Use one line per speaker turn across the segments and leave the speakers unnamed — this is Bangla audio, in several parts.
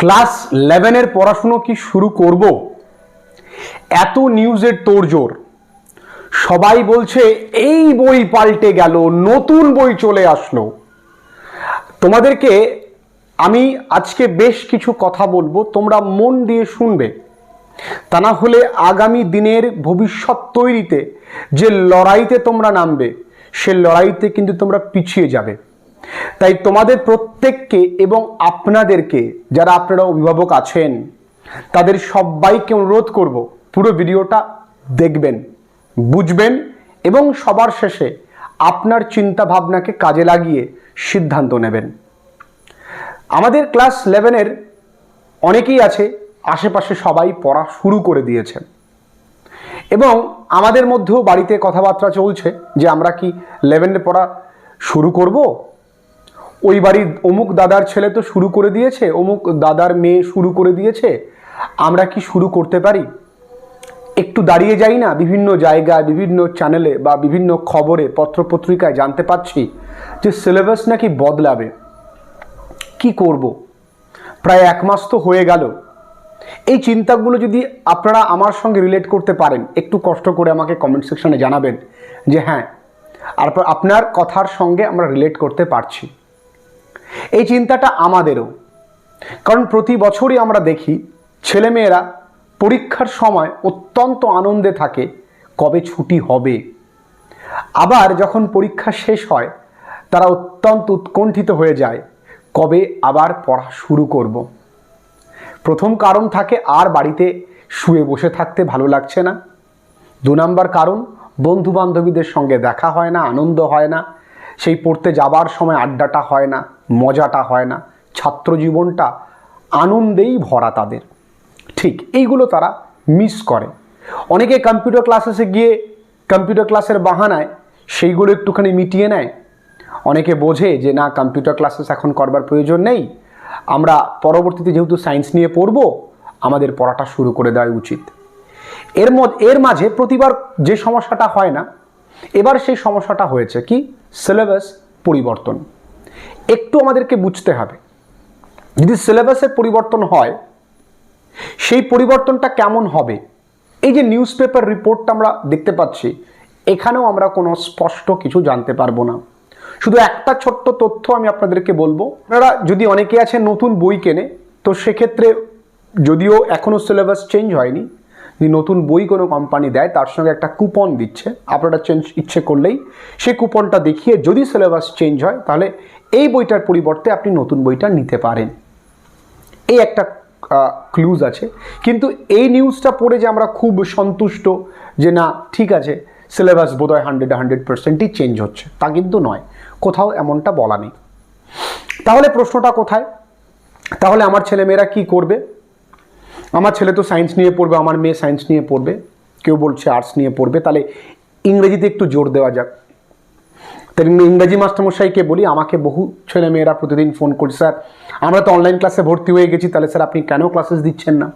ক্লাস ইলেভেনের পড়াশুনো কি শুরু করব? এত নিউজের তোড়জোড়। সবাই বলছে, এই বই পাল্টে গেল, নতুন বই চলে আসলো। তোমাদেরকে আমি আজকে বেশ কিছু কথা বলব, তোমরা মন দিয়ে শুনবে। তা না হলে আগামী দিনের ভবিষ্যৎ তৈরিতে যে লড়াইতে তোমরা নামবে, সে লড়াইতে কিন্তু তোমরা পিছিয়ে যাবে। তাই তোমাদের প্রত্যেককে এবং আপনাদেরকে যারা আপনারা অভিভাবক আছেন, তাদের সবাইকে অনুরোধ করব, পুরো ভিডিওটা দেখবেন, বুঝবেন এবং সবার শেষে আপনার চিন্তা ভাবনাকে কাজে লাগিয়ে সিদ্ধান্ত নেবেন। আমাদের ক্লাস ইলেভেনের অনেকেই আছে, আশেপাশে সবাই পড়া শুরু করে দিয়েছেন এবং আমাদের মধ্যেও বাড়িতে কথাবার্তা চলছে যে আমরা কি ইলেভেনে পড়া শুরু করব? ওই বাড়ির অমুক দাদার ছেলে তো শুরু করে দিয়েছে, অমুক দাদার মেয়ে শুরু করে দিয়েছে, আমরা কি শুরু করতে পারি? একটু দাঁড়িয়ে যাই না, বিভিন্ন জায়গায়, বিভিন্ন চ্যানেলে বা বিভিন্ন খবরে, পত্রপত্রিকায় জানতে পাচ্ছি যে সিলেবাস নাকি বদলাবে। কি করব? প্রায় এক মাস তো হয়ে গেল। এই চিন্তাগুলো যদি আপনারা আমার সঙ্গে রিলেট করতে পারেন, একটু কষ্ট করে আমাকে কমেন্ট সেকশনে জানাবেন যে হ্যাঁ আর আপনার কথার সঙ্গে আমরা রিলেট করতে পারছি। এই চিন্তাটা আমাদেরও। কারণ প্রতি বছরই আমরা দেখি, ছেলেমেয়েরা পরীক্ষার সময় অত্যন্ত আনন্দে থাকে, কবে ছুটি হবে? আবার যখন পরীক্ষা শেষ হয়, তারা অত্যন্ত উৎকণ্ঠিত হয়ে যায়, কবে আবার পড়া শুরু করব। প্রথম কারণ থাকে, আর বাড়িতে শুয়ে বসে থাকতে ভালো লাগছে না। দু নম্বর কারণ বন্ধু বান্ধবীদের সঙ্গে দেখা হয় না, আনন্দ হয় না। সেই পড়তে যাবার সময় আড্ডাটা হয় না, মজাটা হয় না। ছাত্র জীবনটা আনন্দেই ভরা তাদের। ঠিক এইগুলো তারা মিস করে। অনেকে কম্পিউটার ক্লাসেসে গিয়ে কম্পিউটার ক্লাসের বাহানায় সেইগুলো একটুখানি মিটিয়ে নেয়। অনেকে বোঝে যে না কম্পিউটার ক্লাসেস এখন করবার প্রয়োজন নেই। আমরা পরবর্তীতে যেহেতু সায়েন্স নিয়ে পড়ব, আমাদের পড়াটা শুরু করে দেওয়া উচিত। এর মধ্যে, এর মাঝে প্রতিবার যে সমস্যাটা হয় না, এবার সেই সমস্যাটা হয়েছে কি? সিলেবাস পরিবর্তন। একটু আমাদেরকে বুঝতে হবে, যদি সিলেবাসের পরিবর্তন হয়, সেই পরিবর্তনটা কেমন হবে? এই যে নিউজ পেপার রিপোর্টটা আমরা দেখতে পাচ্ছি, এখানেও আমরা কোনো স্পষ্ট কিছু জানতে পারব না। শুধু একটা ছোট্ট তথ্য আমি আপনাদেরকে বলব, আপনারা যদি অনেকে আছেন নতুন বই কেনে, তো সেক্ষেত্রে যদিও এখনও সিলেবাস চেঞ্জ হয়নি নতুন বই কোনো কোম্পানি দেয়, তার সঙ্গে একটা কুপন দিচ্ছে। আপনারা চেঞ্জ ইচ্ছে করলেই সেই কুপনটা দেখিয়ে যদি সিলেবাস চেঞ্জ হয়, তাহলে এই বইটার পরিবর্তে আপনি নতুন বইটা নিতে পারেন। এই একটা ক্লুজ আছে। কিন্তু এই নিউজটা পড়ে যে আমরা খুব সন্তুষ্ট যে না, ঠিক আছে সিলেবাস বোধহয় হান্ড্রেড হান্ড্রেড পার্সেন্টই চেঞ্জ হচ্ছে। তা কিন্তু নয়। কোথাও এমনটা বলা নেই। তাহলে প্রশ্নটা কোথায়? তাহলে আমার ছেলেমেয়েরা কি করবে? আমার ছেলে তো সায়েন্স নিয়ে পড়বে, আমার মেয়ে সায়েন্স নিয়ে পড়বে, কেউ বলছে আর্টস নিয়ে পড়বে, তাহলে ইংরেজিতে একটু জোর দেওয়া যাক। তাই ইংরাজি মাস্টারমশাইকে বলি, আমাকে বহু ছেলেমেয়েরা প্রতিদিন ফোন করছে, স্যার, আমরা তো অনলাইন ক্লাসে ভর্তি হয়ে গেছি, তাহলে স্যার আপনি কেন ক্লাসেস দিচ্ছেন না?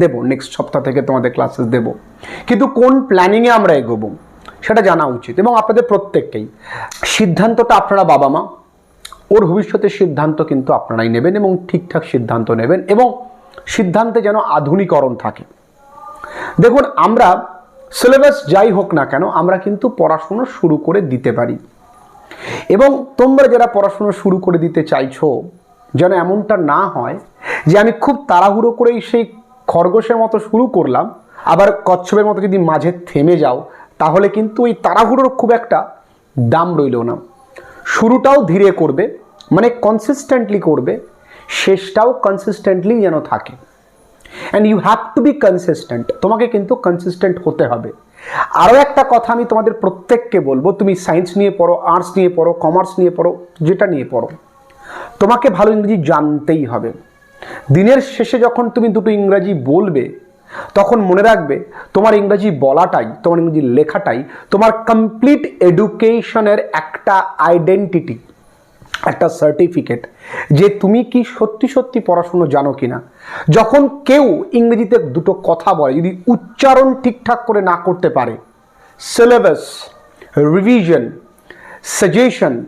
দেবো নেক্সট সপ্তাহ থেকে তোমাদের ক্লাসেস দেব। কিন্তু কোন প্ল্যানিংয়ে আমরা এগোবো, সেটা জানা উচিত এবং আপনাদের প্রত্যেককেই। সিদ্ধান্তটা আপনারা বাবা মা ওর ভবিষ্যতের সিদ্ধান্ত কিন্তু আপনারাই নেবেন এবং ঠিকঠাক সিদ্ধান্ত নেবেন এবং সিদ্ধান্তে যেন আধুনিকরণ থাকে। দেখুন, আমরা সিলেবাস যাই হোক না কেন, আমরা কিন্তু পড়াশুনো শুরু করে দিতে পারি। এবং তোমরা যারা পড়াশুনো শুরু করে দিতে চাইছো, যেন এমনটা না হয় যে আমি খুব তাড়াহুড়ো করেই সেই খরগোশের মতো শুরু করলাম, আবার কচ্ছপের মতো যদি মাঝে থেমে যাও, তাহলে কিন্তু ওই তাড়াহুড়োর খুব একটা দাম রইল না। শুরুটাও ধীরে করবে মানে কনসিস্টেন্টলি করবে শেষটাও কনসিস্টেন্টলি যেন থাকে। And you have to be consistent তোমাকে কিন্তু কনসিস্টেন্ট হতে হবে। আরও একটা কথা আমি তোমাদের প্রত্যেককে বলব, তুমি সায়েন্স নিয়ে পড়ো আর্টস নিয়ে পড়ো কমার্স নিয়ে পড়ো, যেটা নিয়ে পড়ো, তোমাকে ভালো ইংরেজি জানতেই হবে। দিনের শেষে যখন তুমি দুটো ইংরাজি বলবে, তখন মনে রাখবে তোমার ইংরাজি বলাটাই, তোমার ইংরেজি লেখাটাই তোমার কমপ্লিট এডুকেশনের একটা আইডেন্টিটি একটা সার্টিফিকেট যে তুমি কি সত্যি সত্যি পড়াশুনো জানো কি না যখন কেউ ইংরেজিতে দুটো কথা বলে, যদি উচ্চারণ ঠিকঠাক করে না করতে পারে সিলেবাস রিভিশন সাজেশন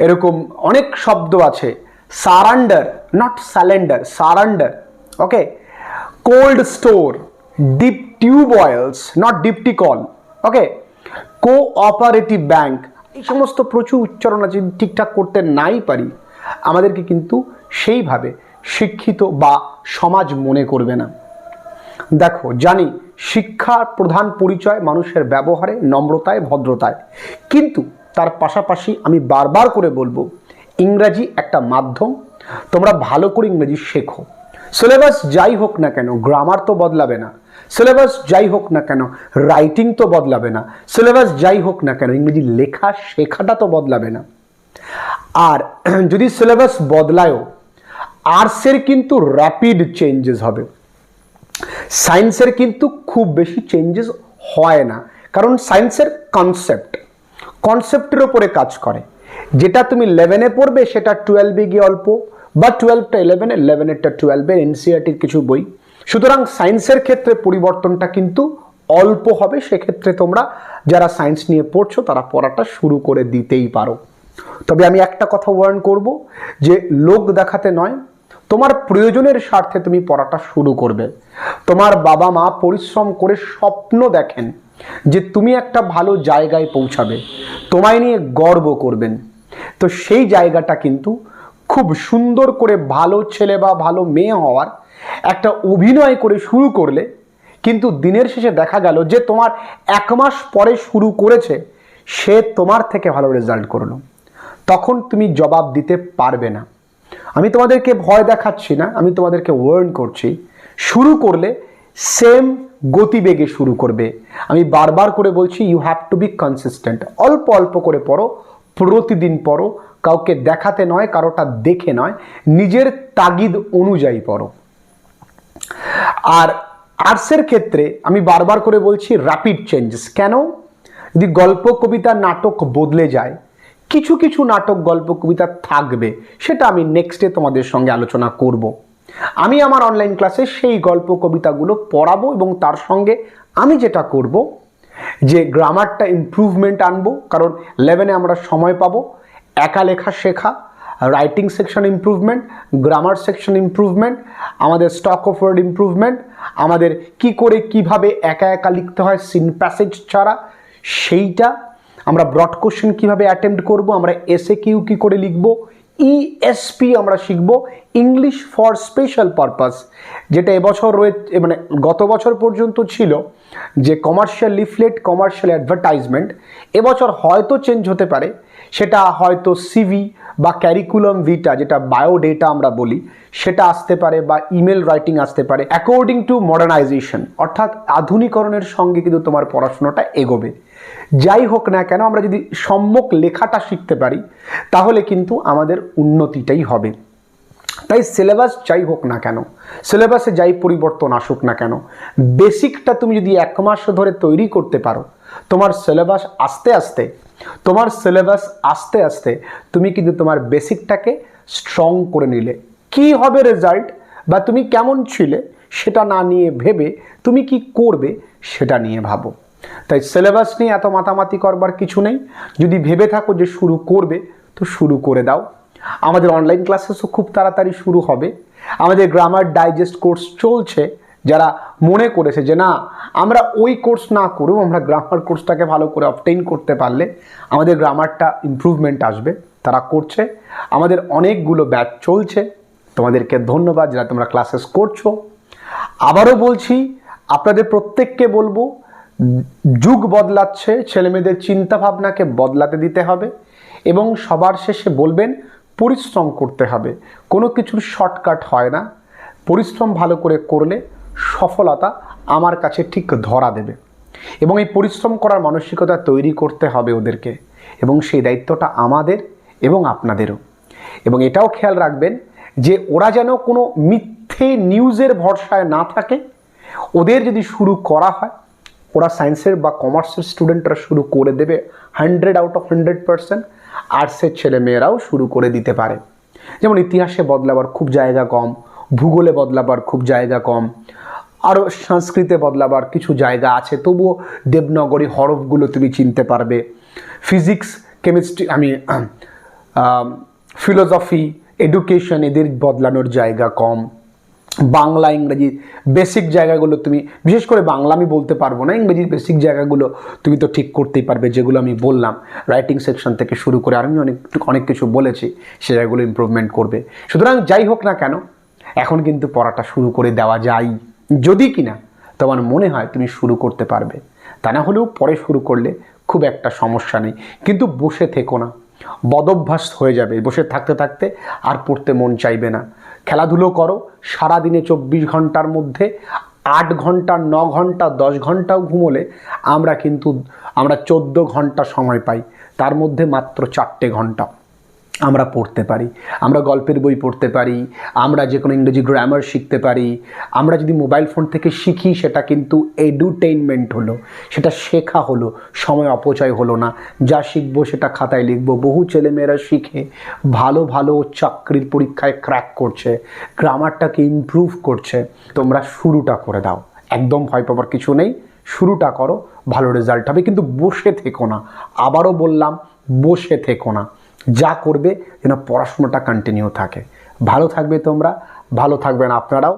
এরকম অনেক শব্দ আছে surrender not salender surrender okay cold store deep tube wells not deputy কল ওকে কোঅপারেটিভ ব্যাংক এই সমস্ত প্রচুর উচ্চারণ আছে, যদি ঠিকঠাক করতে নাই পারি, আমাদেরকে কিন্তু সেইভাবে শিক্ষিত বা সমাজ মনে করবে না। দেখো, জানি শিক্ষার প্রধান পরিচয় মানুষের ব্যবহারে, নম্রতায়, ভদ্রতায়। কিন্তু তার পাশাপাশি আমি বারবার করে বলব, ইংরাজি একটা মাধ্যম, তোমরা ভালো করে ইংরেজি শেখো। সিলেবাস যাই হোক না কেন গ্রামার তো বদলাবে না। সিলেবাস যাই হোক না কেন রাইটিং তো বদলাবে না। সিলেবাস যাই হোক না কেন, ইংরেজি লেখা শেখাটা তো বদলাবে না। আর যদি সিলেবাস বদলায়ও আর্টসের কিন্তু র্যাপিড চেঞ্জেস হবে। সায়েন্সের কিন্তু খুব বেশি চেঞ্জেস হয় না। কারণ সায়েন্সের কনসেপ্ট কনসেপ্টের ওপরে কাজ করে। যেটা তুমি ইলেভেনে পড়বে, সেটা টুয়েলভে গিয়ে অল্প, বা টুয়েলভটা ইলেভেনে ইলেভেনেরটা টুয়েলভের এনসিআরটির কিছু বই। সুতরাং সায়েন্সের ক্ষেত্রে পরিবর্তনটা কিন্তু অল্প হবে। সেক্ষেত্রে তোমরা যারা সায়েন্স নিয়ে পড়ছো, তারা পড়াটা শুরু করে দিতেই পারো। তবে আমি একটা কথা ওয়ার্ন করব যে লোক দেখাতে নয়, তোমার প্রয়োজনের স্বার্থে তুমি পড়াটা শুরু করবে। তোমার বাবা মা পরিশ্রম করে স্বপ্ন দেখেন যে তুমি একটা ভালো জায়গায় পৌঁছাবে, তোমায় নিয়ে গর্ব করবেন। তো সেই জায়গাটা কিন্তু খুব সুন্দর করে ভালো ছেলে বা ভালো মেয়ে হওয়ার একটা অভিনয় করে শুরু করলে, কিন্তু দিনের শেষে দেখা গেল যে তোমার এক মাস পরে শুরু করেছে, সে তোমার থেকে ভালো রেজাল্ট করল। তখন তুমি জবাব দিতে পারবে না। আমি তোমাদেরকে ভয় দেখাচ্ছি না, আমি তোমাদেরকে ওয়ার্ন করছি। শুরু করলে সেম গতিবেগে শুরু করবে। আমি বারবার করে বলছি you have to be consistent অল্প অল্প করে পড়ো, প্রতিদিন পড়ো, কাউকে দেখাতে নয়, কারোটা দেখে নয়, নিজের তাগিদ অনুযায়ী পড়ো। আর আর্টসের ক্ষেত্রে আমি বারবার করে বলছি র্যাপিড চেঞ্জেস কেন যদি গল্প, কবিতা, নাটক বদলে যায়, কিছু কিছু নাটক, গল্প, কবিতা থাকবে, সেটা আমি নেক্সটে তোমাদের সঙ্গে আলোচনা করব। আমি আমার অনলাইন ক্লাসে সেই গল্প, কবিতাগুলো পড়াবো এবং তার সঙ্গে আমি যেটা করব, যে গ্রামারটা ইমপ্রুভমেন্ট আনব, কারণ লেভেনে আমরা সময় পাবো, একা লেখা শেখা writing section improvement grammar section improvement আমাদের স্টক অফ ওয়ার্ড ইমপ্রুভমেন্ট আমাদের কি করে কীভাবে একা একা লিখতে হয় সিন প্যাসেজ ছাড়া, সেইটা আমরা ব্রড কোশ্চেন কীভাবে অ্যাটেম্প্ট করব, আমরা এসে কিউ কী করে লিখব ইএসপি আমরা শিখব ইংলিশ ফর স্পেশাল পারপাস যেটা এবছর রয়েছে মানে গত বছর পর্যন্ত ছিল যে কমার্শিয়াল লিফলেট কমার্শিয়াল অ্যাডভার্টাইজমেন্ট এবছর হয়তো চেঞ্জ হতে পারে সেটা হয়তো সিভি বা ক্যারিকুলাম ভিটা যেটা বায়োডেটা আমরা বলি, সেটা আসতে পারে বা ইমেল রাইটিং আসতে পারে অ্যাকর্ডিং টু মডার্নাইজেশন অর্থাৎ আধুনিকরণের সঙ্গে কিন্তু তোমার পড়াশোনাটা এগোবে। যাই হোক না কেন, আমরা যদি সম্যক লেখাটা শিখতে পারি, তাহলে কিন্তু আমাদের উন্নতিটাই হবে। তাই সিলেবাস যাই হোক না কেন সিলেবাসে যাই পরিবর্তন আসুক না কেন বেসিকটা তুমি যদি এক মাস ধরে তৈরি করতে পারো, তোমার সিলেবাস আস্তে আস্তে, তোমার সিলেবাস আস্তে আস্তে তুমি কিন্তু তোমার বেসিকটাকে স্ট্রং করে নিলে। কি হবে রেজাল্ট বা তুমি কেমন ছিলে সেটা না নিয়ে ভেবে তুমি কি করবে সেটা নিয়ে ভাবো। তাই সিলেবাস নিয়ে এত মাতামাতি করবার কিছু নেই, যদি ভেবে থাকো যে শুরু করবে, তো শুরু করে দাও। আমাদের অনলাইন ক্লাসেসও খুব তাড়াতাড়ি শুরু হবে। আমাদের গ্রামার ডাইজেস্ট কোর্স চলছে। যারা মনে করেছে যে না, আমরা ওই কোর্স না করেও আমরা গ্রামার কোর্সটাকে ভালো করে অবটেইন করতে পারলে আমাদের গ্রামারটা ইমপ্রুভমেন্ট আসবে। তারা করছে। আমাদের অনেকগুলো ব্যাচ চলছে। তোমাদেরকে ধন্যবাদ যারা তোমরা ক্লাসেস করছ। আবারও বলছি, আপনাদের প্রত্যেককে বলব, যুগ বদলাচ্ছে। ছেলেমেয়েদের চিন্তা ভাবনাকে বদলাতে দিতে হবে এবং সবার শেষে বলবেন পরিশ্রম করতে হবে। কোনো কিছুর শর্টকাট হয় না। পরিশ্রম ভালো করে করলে সফলতা আমার কাছে ঠিক ধরা দেবে। এবং এই পরিশ্রম করার মানসিকতা তৈরি করতে হবে ওদেরকে। এবং সেই দায়িত্বটা আমাদের এবং আপনাদেরও। এবং এটাও খেয়াল রাখবেন যে ওরা যেন কোনো মিথ্যে নিউজের ভরসায় না থাকে। ওদের যদি শুরু করা হয়, ওরা সায়েন্সের বা কমার্সের স্টুডেন্টরা শুরু করে দেবে। Hundred out of hundred percent আর্টসের ছেলেমেয়েরাও শুরু করে দিতে পারে। যেমন ইতিহাসে বদলাবার খুব জায়গা কম, ভূগোলে বদলাবার খুব জায়গা কম, আরও সংস্কৃতে বদলাবার কিছু জায়গা আছে, তবুও দেবনগরী হরফগুলো তুমি চিনতে পারবে। ফিজিক্স, কেমিস্ট্রি আমি ফিলোসফি, এডুকেশন, এদের বদলানোর জায়গা কম। বাংলা, ইংরেজি বেসিক জায়গাগুলো তুমি, বিশেষ করে বাংলা আমি বলতে পারব না, ইংরেজির বেসিক জায়গাগুলো তুমি তো ঠিক করতেই পারবে যেগুলো আমি বললাম। রাইটিং সেকশন থেকে শুরু করে আর আমি অনেক অনেক কিছু বলেছি, সে জায়গাগুলো ইমপ্রুভমেন্ট করবে। সুতরাং যাই হোক না কেন, এখন কিন্তু পড়াটা শুরু করে দেওয়া যায়। যদি কিনা তোমার মনে হয় তুমি শুরু করতে পারবে, তা না হলেও পরে শুরু করলে খুব একটা সমস্যা নেই। কিন্তু বসে থেকো না, বদভ্যাস হয়ে যাবে। বসে থাকতে থাকতে আর পড়তে মন চাইবে না। খেলাধুলো করো, সারাদিনে চব্বিশ ঘণ্টার মধ্যে আট ঘণ্টা, ন ঘণ্টা, দশ ঘন্টাও ঘুমোলে আমরা কিন্তু, আমরা চোদ্দ ঘণ্টা সময় পাই। তার মধ্যে মাত্র চারটে ঘণ্টা। আমরা পড়তে পারি, আমরা গল্পের বই পড়তে পারি, আমরা যে কোনো ইংরেজি গ্রামার শিখতে পারি, আমরা যদি মোবাইল ফোন থেকে শিখি সেটা কিন্তু এডুটেইনমেন্ট হলো, সেটা শেখা হলো, সময় অপচয় হলো না, যা শিখব সেটা খাতায় লিখব, বহু ছেলেমেয়েরা শিখে ভালো ভালো চাকরির পরীক্ষায় ক্র্যাক করছে গ্রামারটাকে ইমপ্রুভ করছে, তোমরা শুরুটা করে দাও, একদম ভয় পাবার কিছু নেই, শুরুটা করো, ভালো রেজাল্ট হবে, কিন্তু বসে থেকো না, আবারও বললাম, বসে থেকো না। যা করবে যেন পড়াশোনাটা কন্টিনিউ থাকে। ভালো থাকবে তোমরা ভালো থাকবেন আপনারাও।